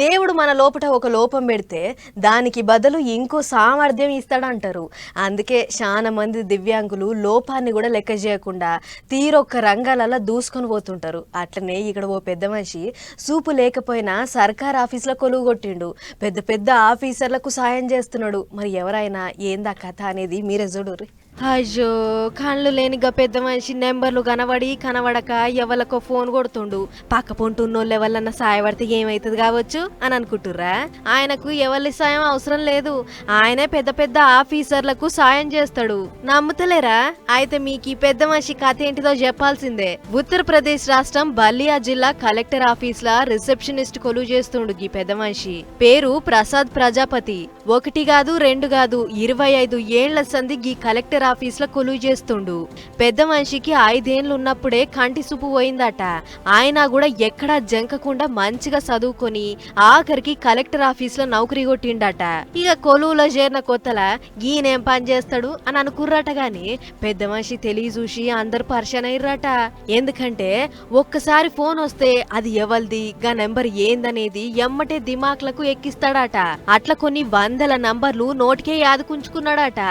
దేవుడు మన లోపట ఒక లోపం పెడితే దానికి బదులు ఇంకో సామర్థ్యం ఇస్తాడంటారు. అందుకే చాలా మంది దివ్యాంగులు లోపాన్ని కూడా లెక్క చేయకుండా తీరొక్క రంగాలలో దూసుకొని పోతుంటారు. అట్లనే ఇక్కడ ఓ పెద్ద మనిషి సూపు లేకపోయినా సర్కార్ ఆఫీస్లో కొలువు కొట్టిండు పెద్ద పెద్ద ఆఫీసర్లకు సాయం చేస్తున్నాడు. మరి ఎవరైనా ఏందా కథ అనేది మీరే చూడరు అయ్యో కళ్ళు లేనిగా పెద్ద మనిషి నెంబర్లు కనబడి కనబడక ఎవరికో ఫోన్ కొడుతుండు. పక్క పొంటున్నోళ్ళు ఎవరన్నా సాయపడితే ఏమైతుంది కావచ్చు అని అనుకుంటుర్రా? ఆయనకు ఎవరి సాయం అవసరం లేదు. ఆయనే పెద్ద పెద్ద ఆఫీసర్లకు సాయం చేస్తాడు. నమ్ముతలేరా? అయితే మీకు ఈ పెద్ద మనిషి కథ ఏంటిదో చెప్పాల్సిందే. ఉత్తరప్రదేశ్ రాష్ట్రం బల్లియా జిల్లా కలెక్టర్ ఆఫీస్ లా రిసెప్షనిస్ట్ కొలువు చేస్తుండు ఈ పెద్ద మనిషి. పేరు ప్రసాద్ ప్రజాపతి. ఒకటి కాదు రెండు కాదు ఇరవై ఐదు ఏళ్ళ సంధి ఈ కలెక్టర్ ఆఫీస్లో కొలువు చేస్తుండు. పెద్ద మనిషికి ఐదేళ్ళు ఉన్నప్పుడే కంటి చూపు పోయిందట. ఆయన కూడా ఎక్కడా జంకకుండా మంచిగా చదువుకొని ఆఖరికి కలెక్టర్ ఆఫీస్లో నౌకరీ కొట్టిండట. ఇక కొలువులో చేరిన కొత్తల గీనేం పని చేస్తాడు? అని అనుకుర్రట గాని పెద్ద మనిషి తెలియ చూసి అందరు పరిచయం అయ్యారట ఎందుకంటే ఒక్కసారి ఫోన్ వస్తే అది ఎవరిది గా నెంబర్ ఏందనేది ఎమ్మటే దిమాక్లకు ఎక్కిస్తాడట. అట్లా కొన్ని వందల నంబర్లు నోటికే యాదుకుంచుకున్నాడట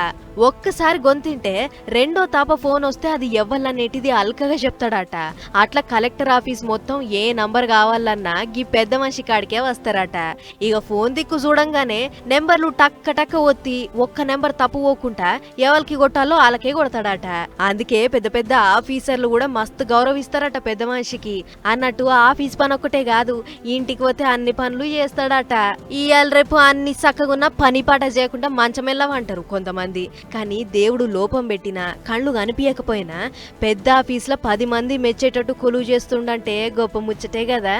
ఒక్కసారి తింటే రెండో తాప ఫోన్ వస్తే అది ఎవ్వలనేటిది అల్కగా చెప్తాడట. అట్లా కలెక్టర్ ఆఫీస్ మొత్తం ఏ నంబర్ కావాలన్నా గీ పెద్ద మనిషి కాడికే వస్తారట. ఇక ఫోన్ దిక్కు చూడంగానే నెంబర్లు టక్క టక్క ఒత్తి ఒక్క నెంబర్ తప్పు పోకుండా ఎవరికి కొట్టాలో వాళ్ళకే కొడతాడట. అందుకే పెద్ద పెద్ద ఆఫీసర్లు కూడా మస్తు గౌరవిస్తారట పెద్ద మనిషికి. అన్నట్టు ఆఫీస్ పని ఒక్కటే కాదు ఇంటికి పోతే అన్ని పనులు చేస్తాడట. ఇవాళ రేపు అన్ని చక్కగున్న పని పాట చేయకుండా మంచమెల్లవంటారు కొంతమంది. కానీ దేవుడు లోపం పెట్టినా కళ్ళు కనిపించకపోయినా పెద్ద ఆఫీస్లో పది మంది మెచ్చేటట్టు కొలువు చేస్తుండంటే గొప్ప ముచ్చటే కదా